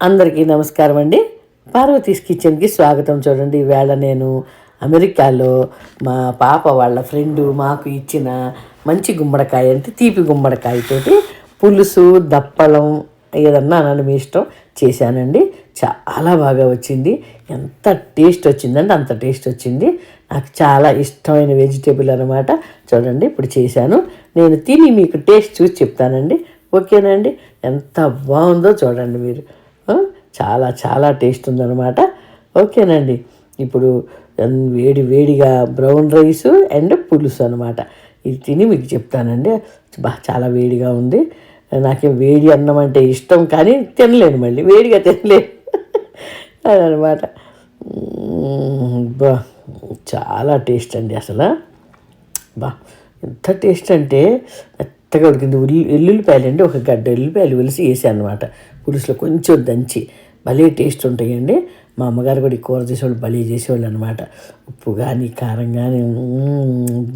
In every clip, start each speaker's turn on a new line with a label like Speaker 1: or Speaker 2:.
Speaker 1: అందరికీ నమస్కారం అండి. పార్వతీస్ కిచెన్కి స్వాగతం చూడండి. ఈవేళ నేను అమెరికాలో మా పాప వాళ్ళ ఫ్రెండు మాకు ఇచ్చిన మంచి గుమ్మడికాయ అంటే తీపి గుమ్మడికాయతోటి పులుసు దప్పలం ఏదన్నా నన్ను మీ ఇష్టం చేశానండి. చాలా బాగా వచ్చింది. ఎంత టేస్ట్ వచ్చిందంటే అంత టేస్ట్ వచ్చింది. నాకు చాలా ఇష్టమైన వెజిటేబుల్ అనమాట చూడండి ఇప్పుడు చేశాను. నేను తిని మీకు టేస్ట్ చూసి చెప్తానండి. ఓకేనండి? ఎంత బాగుందో చూడండి మీరు. చాలా చాలా టేస్ట్ ఉందన్నమాట. ఓకేనండి. ఇప్పుడు వేడి వేడిగా బ్రౌన్ రైస్ అండ్ పులుసు అనమాట ఇది తిని మీకు చెప్తానండి. బా చాలా వేడిగా ఉంది. నాకేం వేడి అన్నం అంటే ఇష్టం కానీ తినలేను మళ్ళీ. వేడిగా తినలేను. అదనమాట బా చాలా టేస్ట్ అండి అసలు. బా ఎంత టేస్ట్ అంటే మెత్తగా ఉడికింది. ఉల్లి ఎల్లుల్లిపాయలు అండి ఒక గడ్డ ఎల్లుల్లిపాయలు వెలిసి వేసాను అనమాట పులుసులో కొంచెం దంచి భలే టేస్ట్ ఉంటాయండి. మా అమ్మగారు కూడా ఈ కూర చేసేవాళ్ళు భలే చేసేవాళ్ళు అనమాట ఉప్పు కానీ కారం కానీ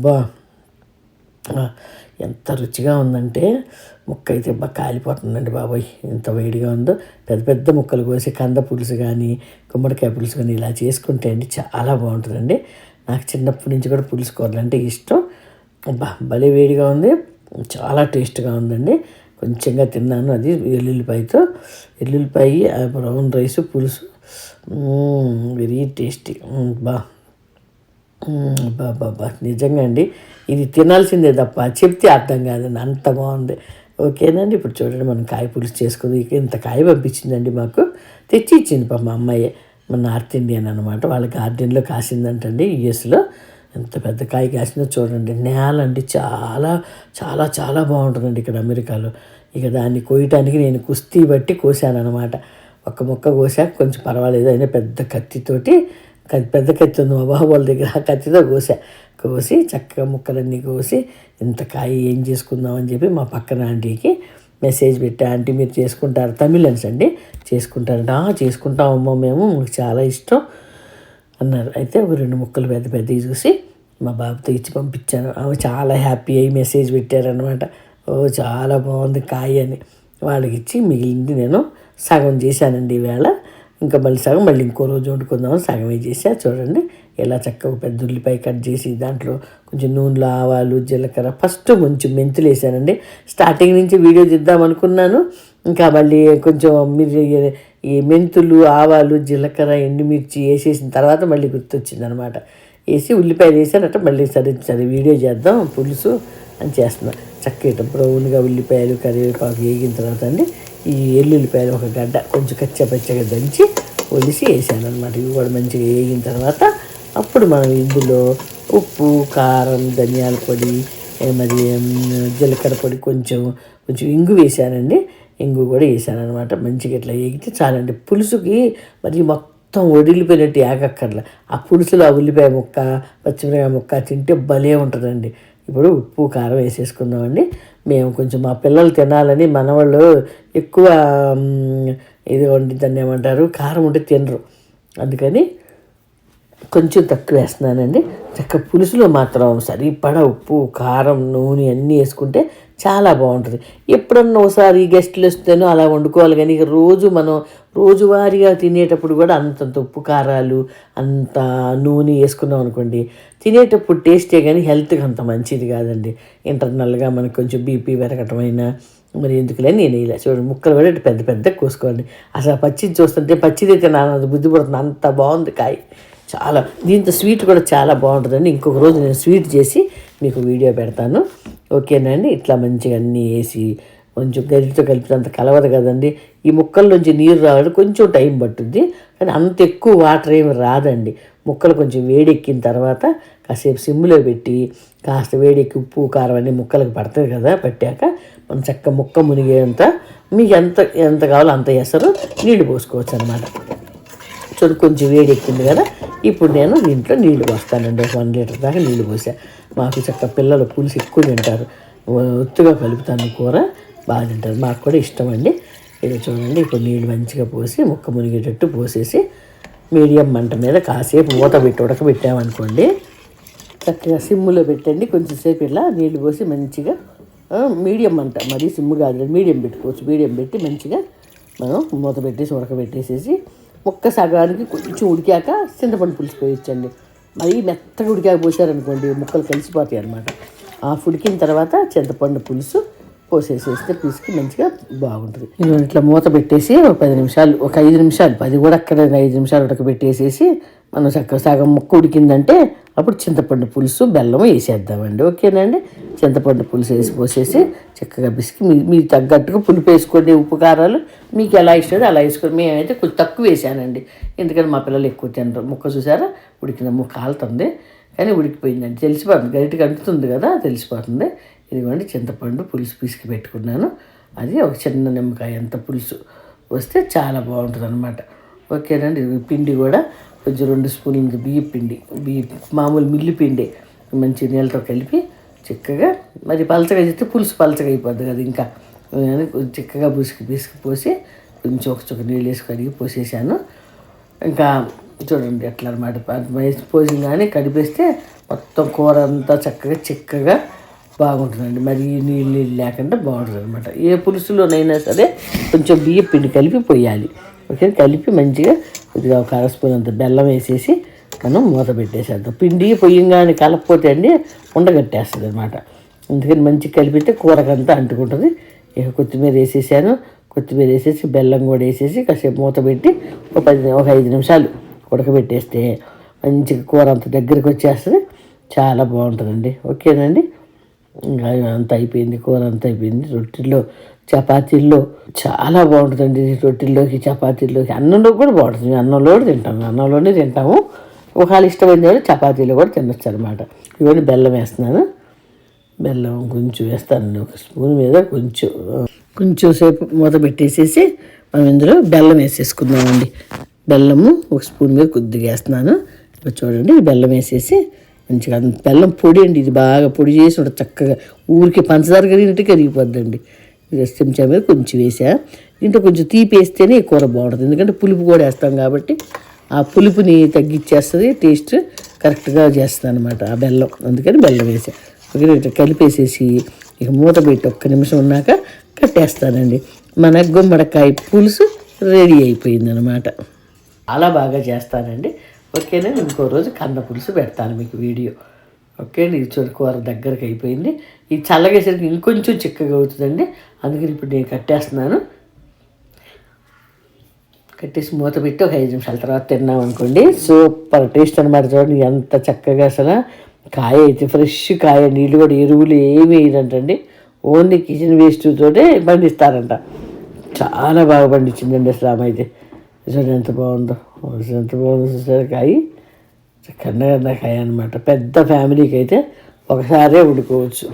Speaker 1: బా ఎంత రుచిగా ఉందంటే ముక్క అయితే బాగా కాలిపోతుందండి బాబాయ్. ఎంత వేడిగా ఉందో. పెద్ద పెద్ద ముక్కలు కోసి కంద పులుసు కానీ గుమ్మడికాయ పులుసు కానీ ఇలా చేసుకుంటే అండి చాలా బాగుంటుందండి. నాకు చిన్నప్పటి నుంచి కూడా పులుసు కూరలు అంటే ఇష్టం. బా భలే వేడిగా ఉంది. చాలా టేస్ట్గా ఉందండి. కొంచెంగా తిన్నాను. అది వెల్లుల్లిపాయతో. వెల్లుల్లిపాయ బ్రౌన్ రైస్ పులుసు. Very tasty. బా. మ్మ్. బాబా నిజంగా అండి. ఇది తినాల్సిందే తప్ప చెప్తే అర్థం కాదండి అంత బాగుంది. ఓకేనండి. ఇప్పుడు చూడండి మనం కాయ పులుసు చేసుకుంది. ఇంత కాయ పంపించిందండి మాకు. తెచ్చి ఇచ్చింది పాప మా అమ్మాయి. మన నార్త్ ఇండియన్ అనమాట వాళ్ళ గార్డెన్లో కాసిందంటండి యుఎస్లో. ఎంత పెద్ద కాయ కాసిందో చూడండి. నేల అండి చాలా చాలా చాలా బాగుంటుందండి ఇక్కడ అమెరికాలో. ఇక దాన్ని కోయటానికి నేను కుస్తీ బట్టి కోసాను అనమాట ఒక్క మొక్క కోసాక కొంచెం పర్వాలేదు. అయినా పెద్ద కత్తితోటి కత్తి పెద్ద కత్తి ఉంది మా బాబు వాళ్ళ దగ్గర ఆ కత్తితో కోసా. కోసి చక్కగా ముక్కలన్నీ కోసి ఇంత కాయ ఏం చేసుకుందాం అని చెప్పి మా పక్కన ఆంటీకి మెసేజ్ పెట్టా. ఆంటీ మీరు చేసుకుంటారు తమిళన్స్ అండి? చేసుకుంటారంట. చేసుకుంటామమ్మా మేము. మాకు చాలా ఇష్టం. అన్నారు. అయితే ఒక రెండు ముక్కలు పెద్ద పెద్దవి చూసి మా బాబుతో ఇచ్చి పంపించాను. ఆమె చాలా హ్యాపీ అయ్యి మెసేజ్ పెట్టారనమాట ఓ చాలా బాగుంది కాయ అని. వాళ్ళకి ఇచ్చి మిగిలింది నేను సగం చేశానండి ఈవేళ ఇంకా మళ్ళీ సగం మళ్ళీ ఇంకో రోజు వండుకుందామని సగమే చేసా. చూడండి ఎలా చక్కగా పెద్ద ఉల్లిపాయ కట్ చేసి దాంట్లో కొంచెం నూనెలో ఆవాలు జీలకర్ర ఫస్ట్ కొంచెం మెంతులు వేసానండి. స్టార్టింగ్ నుంచి వీడియో తీద్దాం అనుకున్నాను. ఇంకా మళ్ళీ కొంచెం మీరు ఈ మెంతులు ఆవాలు జీలకర్ర ఎండుమిర్చి వేసేసిన తర్వాత మళ్ళీ గుర్తొచ్చింది అనమాట వేసి ఉల్లిపాయలు వేసానట మళ్ళీ సరే సరే వీడియో చేద్దాం పులుసు అని చేస్తున్నా. చక్కగా బ్రౌన్గా ఉల్లిపాయలు కరివేపాకు వేగిన తర్వాత అండి ఈ ఎల్లుల్లిపాయలు ఒక గడ్డ కొంచెం కచ్చపచ్చగా దంచి ఒలిసి వేసాను అనమాట ఇవి కూడా మంచిగా వేగిన తర్వాత అప్పుడు మనం ఇందులో ఉప్పు కారం ధనియాల పొడి మరి జీలకర్ర పొడి కొంచెం కొంచెం ఇంగు వేసానండి. ఇంగు కూడా వేసాను అనమాట మంచిగా ఇట్లా వేగితే చాలండి. పులుసుకి మరి మొత్తం వడిలిపోయినట్టు ఏగక్కర్లా ఆ పులుసులో ఆ ఉల్లిపాయ ముక్క పచ్చిమిరకాయ ముక్క తింటే భలే ఉంటుందండి. ఇప్పుడు ఉప్పు కారం వేసేసుకుందామండి. మేము కొంచెం మా పిల్లలు తినాలని మనవాళ్ళు ఎక్కువ ఇది వండి దాన్ని ఏమంటారు? కారం ఉంటే తినరు. అందుకని కొంచెం తక్కువ వేస్తున్నానండి. చక్క పులుసులో మాత్రం సరిపడా ఉప్పు కారం నూనె అన్నీ వేసుకుంటే చాలా బాగుంటుంది. ఎప్పుడన్నా ఒకసారి గెస్టులు వస్తేనో అలా వండుకోవాలి కానీ ఇక రోజు మనం రోజువారీగా తినేటప్పుడు కూడా అంతంత ఉప్పు కారాలు అంత నూనె వేసుకున్నాం అనుకోండి తినేటప్పుడు టేస్టే కానీ హెల్త్కి అంత మంచిది కాదండి. ఇంటర్నల్గా మనకు కొంచెం బీపీ పెరగటమైనా మరి ఎందుకులే నేను ఇలా చూడండి ముక్కలు కూడా ఇటు పెద్ద పెద్ద కోసుకోండి అసలు పచ్చిది చూస్తుంటే పచ్చిది తినాలని బుద్ధి పడుతుంది. అంత బాగుంది కాయ. చాలా దీంతో స్వీట్ కూడా చాలా బాగుంటుందండి. ఇంకొక రోజు నేను స్వీట్ చేసి మీకు వీడియో పెడతాను. ఓకేనండి ఇట్లా మంచిగా అన్నీ వేసి కొంచెం గరిటితో కలిపితే అంత కలవదు కదండి. ఈ ముక్కల్లోంచి నీరు రావడం కొంచెం టైం పట్టుద్ది. కానీ అంత ఎక్కువ వాటర్ ఏమి రాదండి. ముక్కలు కొంచెం వేడెక్కిన తర్వాత కాసేపు సిమ్లో పెట్టి కాస్త వేడెక్కి ఉప్పు కారం అన్నీ ముక్కలకు పడుతుంది కదా పట్టాక మనం చక్క ముక్క మునిగేంత మీకు ఎంత ఎంత కావాలో అంత ఎసరు నీళ్ళు పోసుకోవచ్చు అనమాట చూడు కొంచెం వేడెక్కింది కదా. ఇప్పుడు నేను దీంట్లో నీళ్ళు పోస్తానండి. ఒక వన్ లీటర్ దాకా నీళ్ళు పోసా. మాకు చక్క పిల్లలు పులుసు ఎక్కువ తింటారు. ఒత్తుగా కలుపుతాను కూర బాగా తింటారు. మాకు కూడా ఇష్టం అండి. ఇది చూడండి ఇప్పుడు నీళ్ళు మంచిగా పోసి ముక్క మునిగేటట్టు పోసేసి మీడియం మంట మీద కాసేపు మూత పెట్టి ఉడకబెట్టామనుకోండి చక్కగా సిమ్ములో పెట్టండి. కొంచెంసేపు ఇలా నీళ్ళు పోసి మంచిగా మీడియం మంట మరీ సిమ్ము కాదు మీడియం పెట్టుకోవచ్చు. మీడియం పెట్టి మంచిగా మనం మూత పెట్టేసి ఉడకబెట్టేసేసి ఒక్క సగానికి కొంచెం ఉడికాక చింతపండు పులుసు పోయించండి మరీ మెత్తగా ఉడికాక పోసారనుకోండి ముక్కలు కలిసిపోతాయి అనమాట ఆ ఉడికిన తర్వాత చింతపండు పులుసు పోసేసేస్తే పిసికి మంచిగా బాగుంటుంది. నేను ఇట్లా మూత పెట్టేసి ఒక పది నిమిషాలు ఒక ఐదు నిమిషాలు పది కూడా అక్కడ ఐదు నిమిషాలు ఉడకబెట్టేసేసి మనం చక్కగా సగం ముక్క ఉడికిందంటే అప్పుడు చింతపండు పులుసు బెల్లం వేసేద్దామండి. ఓకేనండి? చింతపండు పులుసు వేసి పోసేసి చక్కగా బిసికి మీ మీరు తగ్గట్టుగా పులుపు వేసుకోండి ఉప్పు కారాలు మీకు ఎలా ఇష్టం అలా వేసుకోండి. మేమైతే కొంచెం తక్కువ వేసానండి. ఎందుకంటే మా పిల్లలు ఎక్కువ తినరు. ముక్క చూసారా? ఉడికిన ముక్క కాలుతుంది. కానీ ఉడికిపోయిందండి. తెలిసిపోతుంది. గరిటకి అంటుతుంది కదా తెలిసిపోతుంది. ఇదిగోండి చింతపండు పులుసు పిసికి పెట్టుకున్నాను. అది ఒక చిన్న నిమ్మకాయ అంత పులుసు వస్తే చాలా బాగుంటుంది అనమాట ఓకేనండి? పిండి కూడా కొంచెం రెండు స్పూన్లు బియ్య పిండి బియ్య మామూలు మిల్లి పిండి మంచి నీళ్ళతో కలిపి చిక్కగా మరి పలచగా చేస్తే పులుసు పలచగా అయిపోద్ది కదా ఇంకా. కొంచెం చిక్కగా పిసికి పిసికి పోసి కొంచెం ఒక చుక్క నీళ్ళు వేసి కడిగి పోసేసాను. ఇంకా చూడండి ఎట్లా అనమాట వేసి పోసి కానీ కడిపేస్తే మొత్తం కూర అంతా చక్కగా చిక్కగా బాగుంటుందండి. మరి నీళ్ళు నీళ్ళు లేకుండా బాగుంటుంది అనమాట ఏ పులుసులోనైనా సరే కొంచెం బియ్య పిండి కలిపి పోయాలి. ఓకే? కలిపి మంచిగా కొద్దిగా ఒక అరస్పూన్ అంత బెల్లం వేసేసి మనం మూత పెట్టేసేద్దాం. పిండి పొయ్యంగానే కలపపోతే అండి ఉండగట్టేస్తుంది అనమాట అందుకని మంచిగా కలిపితే కూరకంతా అంటుకుంటుంది. ఇక కొత్తిమీర వేసేసాను. కొత్తిమీర వేసేసి బెల్లం కూడా వేసేసి కాసేపు మూత పెట్టి ఒక పది ఒక ఐదు నిమిషాలు ఉడకబెట్టేస్తే మంచిగా కూర అంత దగ్గరికి వచ్చేస్తుంది. చాలా బాగుంటుందండి. ఓకేనండి? ఇంకా అంత అయిపోయింది కూర అంత అయిపోయింది. రొట్టెల్లో చపాతీల్లో చాలా బాగుంటుందండి రొట్టెల్లోకి చపాతీల్లోకి. అన్నంలో కూడా బాగుంటుంది. అన్నంలో కూడా తింటాము అన్నంలోనే తింటాము. ఒకవేళ ఇష్టమైన వాళ్ళు చపాతీలో కూడా తినొచ్చు అనమాట ఇవన్నీ బెల్లం వేస్తున్నాను. బెల్లం కొంచెం వేస్తానండి. ఒక స్పూన్ మీద కొంచెం కొంచెం సేపు మూత పెట్టేసేసి మనం ఇందులో బెల్లం వేసేసుకుందామండి. బెల్లము ఒక స్పూన్ మీద కొద్దిగా వేస్తున్నాను. చూడండి ఈ బెల్లం వేసేసి మంచిగా బెల్లం పొడి అండి. ఇది బాగా పొడి చేసి ఉంటుంది చక్కగా ఊరికి పంచదార కరిగినట్టు కరిగిపోద్దండి. చెంచా మీద కొంచెం వేసా దీంట్లో కొంచెం తీపి వేస్తేనే కూర బాగుంటుంది. ఎందుకంటే పులుపు కూడా వేస్తాం కాబట్టి ఆ పులుపుని తగ్గించేస్తుంది టేస్ట్ కరెక్ట్గా చేస్తుంది అనమాట ఆ బెల్లం. అందుకని బెల్లం వేసా ఇట్లా కలిపేసేసి ఇక మూత పెట్టి ఒక్క నిమిషం ఉన్నాక కట్టేస్తానండి. మన గుమ్మడికాయ పులుసు రెడీ అయిపోయింది అనమాట చాలా బాగా చేస్తానండి. ఓకేనా? ఇంకో రోజు కంద పులుసు పెడతాను మీకు వీడియో. ఓకే అండి ఇది కూర దగ్గరకు అయిపోయింది. ఇది చల్లగేసరికి ఇంకొంచెం చిక్కగా అవుతుందండి. అందుకని ఇప్పుడు నేను కట్టేస్తున్నాను. కట్టేసి మూత పెట్టి ఒక ఐదు నిమిషాల తర్వాత తిన్నాం అనుకోండి. సూపర్ టేస్ట్ అనమాట చూడండి ఎంత చక్కగా అసలు. కాయ అయితే ఫ్రెష్ కాయ నీళ్ళు కూడా ఎరువులు ఏమి వేయరంటండి ఓన్లీ కిచెన్ వేస్ట్ తోటే పండిస్తారంట. చాలా బాగా పండించిందండి అసలు ఆమె అయితే. చూడండి ఎంత బాగుందో. ఎంత బాగుందో చూసారు కాయ. కన్నగన్న కాయ అనమాట పెద్ద ఫ్యామిలీకి అయితే ఒకసారే ఉడుకోవచ్చు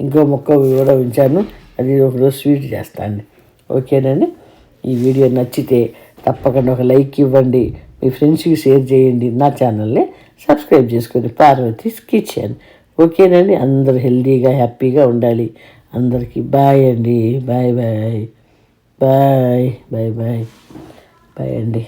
Speaker 1: ఇంకో మొక్క కూడా ఉంచాను. అది ఒకరోజు స్వీట్ చేస్తాను. ఓకేనండి? ఈ వీడియో నచ్చితే తప్పకుండా ఒక లైక్ ఇవ్వండి. మీ ఫ్రెండ్స్కి షేర్ చేయండి. నా ఛానల్ని సబ్స్క్రైబ్ చేసుకోండి పార్వతీస్ కిచెన్. ఓకేనండి? అందరు హెల్తీగా హ్యాపీగా ఉండాలి. అందరికీ బాయ్ అండి. Bye bye. Bye. Bye bye. Bye అండి.